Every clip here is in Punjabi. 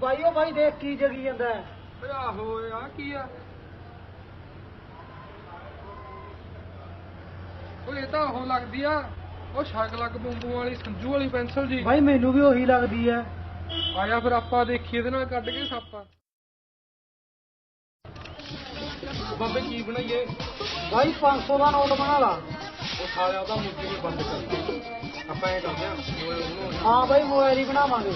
ਬਾਈ ਉਹ ਬਾਈ ਦੇਖ ਕੀ ਜਗੀ ਜਾਂਦਾ ਹੈ। ਓਏ ਆਹੋ ਆ ਕੀ ਆ? ਇਹ ਤਾਂ ਉਹ ਲੱਗਦੀ ਆ ਉਹ ਛੱਗ ਲੱਗ ਬੰਬੂ ਵਾਲੀ ਸੰਜੂ ਵਾਲੀ ਪੈਨਸਲ ਜੀ। ਬਾਈ ਮੈਨੂੰ ਵੀ ਉਹੀ ਲੱਗਦੀ ਹੈ। ਆਇਆ ਫਿਰ ਆਪਾਂ ਦੇਖੀਏ ਇਹਦੇ ਨਾਲ ਕੱਢ ਕੇ ਸਾਪਾ ਬਾਬੇ ਕੀ ਬਣਾਈਏ? ਬਾਈ 500 ਦਾ ਨੋਟ ਬਣਾ ਲਾ। ਉਹ ਸਾਲਿਆ ਉਹਦਾ ਮੁੱਠੀ ਵੀ ਬੰਦ ਕਰ ਆਪਾਂ ਇਹ ਕਰਦੇ ਆ ਹਾਂ ਬਾਈ ਮੋਬਾਈਲ ਹੀ ਬਣਾਵਾਂਗੇ।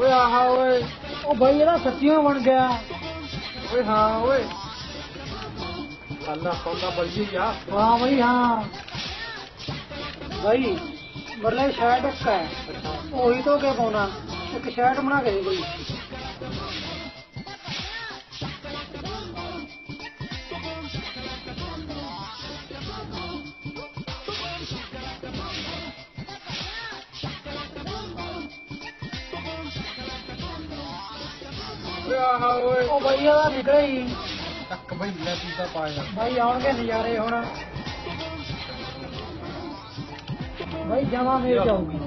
ਓਏ ਆਹਾ ਓਏ। ਉਹ ਬਾਈ ਇਹਦਾ ਸੱਚੀਓ ਬਣ ਗਿਆ। ਓਏ ਹਾਂ ਓਏ। ਅੱਲਾ ਪੌਂਦਾ ਬੜੀ ਆ ਹਾਂ ਬਾਈ ਹਾਂ। ਬਾਈ। ਮਰਲੇ ਸ਼ਰਟ ਉੱਕਾ ਹੈ। ਉਹੀ ਤੋਂ ਕੇ ਪਾਉਣਾ। ਇੱਕ ਸ਼ਰਟ ਬਣਾ ਕੇ ਦੇ ਕੋਈ। ਉਹ ਬਾਈ ਇਹਦਾ ਨਿਕਲੇ ਹੀ। ਟੱਕ ਬਈ ਲੈ ਪੀਤਾ ਪਾਇਆ ਬਾਈ ਆਉਣਗੇ ਨਜ਼ਾਰੇ ਹੁਣ। ਬਾਈ ਜਮਾ ਮੇਲ ਜਾਊਗੀ।